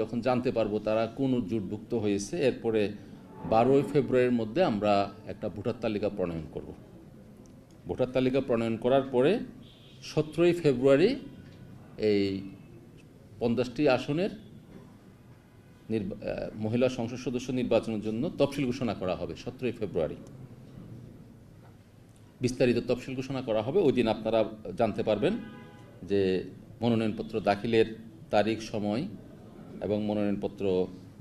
যখন জানতে পারব তারা কোন জোটভুক্ত হয়েছে, এরপরে বারোই ফেব্রুয়ারির মধ্যে আমরা একটা ভোটার তালিকা প্রণয়ন করব। ভোটার তালিকা প্রণয়ন করার পরে সতেরোই ফেব্রুয়ারি এই পঞ্চাশটি আসনের মহিলা সংসদ সদস্য নির্বাচনের জন্য তফসিল ঘোষণা করা হবে সতেরোই ফেব্রুয়ারি। বিস্তারিত তফসিল ঘোষণা করা হবে, ওই দিন আপনারা জানতে পারবেন যে মনোনয়নপত্র দাখিলের তারিখ, সময় এবং মনোনয়নপত্র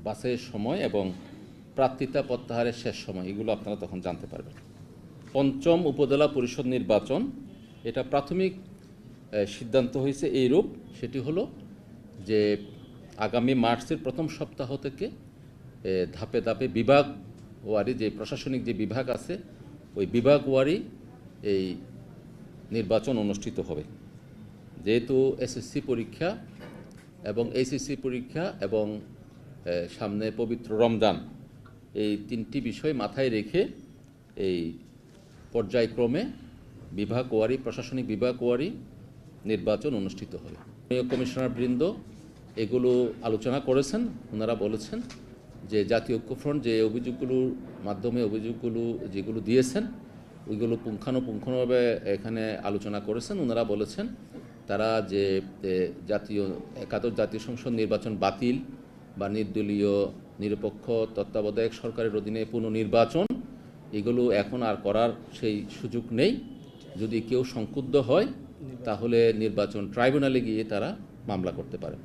বাছাইয়ের সময় এবং প্রার্থিতা প্রত্যাহারের শেষ সময়, এগুলো আপনারা তখন জানতে পারবেন। পঞ্চম উপজেলা পরিষদ নির্বাচন, এটা প্রাথমিক সিদ্ধান্ত হয়েছে এই রূপ সেটি হলো যে আগামী মার্চের প্রথম সপ্তাহ থেকে ধাপে ধাপে বিভাগ ওয়ারি, যে প্রশাসনিক যে বিভাগ আছে, ওই বিভাগ ওয়ারি এই নির্বাচন অনুষ্ঠিত হবে। যেহেতু এসএসসি পরীক্ষা এবং এইচএসসি পরীক্ষা এবং সামনে পবিত্র রমজান। এই তিনটি বিষয় মাথায় রেখে এই পর্যায়ক্রমে বিভাগ ওয়ারি, প্রশাসনিক বিভাগ ওয়ারি নির্বাচন অনুষ্ঠিত হবে। কমিশনার বৃন্দ এগুলো আলোচনা করেছেন। ওনারা বলেছেন যে জাতীয় ঐক্যফ্রন্ট যে অভিযোগগুলোর মাধ্যমে অভিযোগগুলো যেগুলো দিয়েছেন, ওইগুলো পুঙ্খানুপুঙ্খভাবে এখানে আলোচনা করেছেন। ওনারা বলেছেন তারা যে জাতীয়, একাদশ জাতীয় সংসদ নির্বাচন বাতিল বা নির্দলীয়, নিরপেক্ষ, তত্ত্বাবধায়ক সরকারের অধীনে পুনর্নির্বাচন, এগুলো এখন আর করার সেই সুযোগ নেই। যদি কেউ সংক্ষুব্ধ হয়, তাহলে নির্বাচন ট্রাইব্যুনালে গিয়ে তারা মামলা করতে পারে।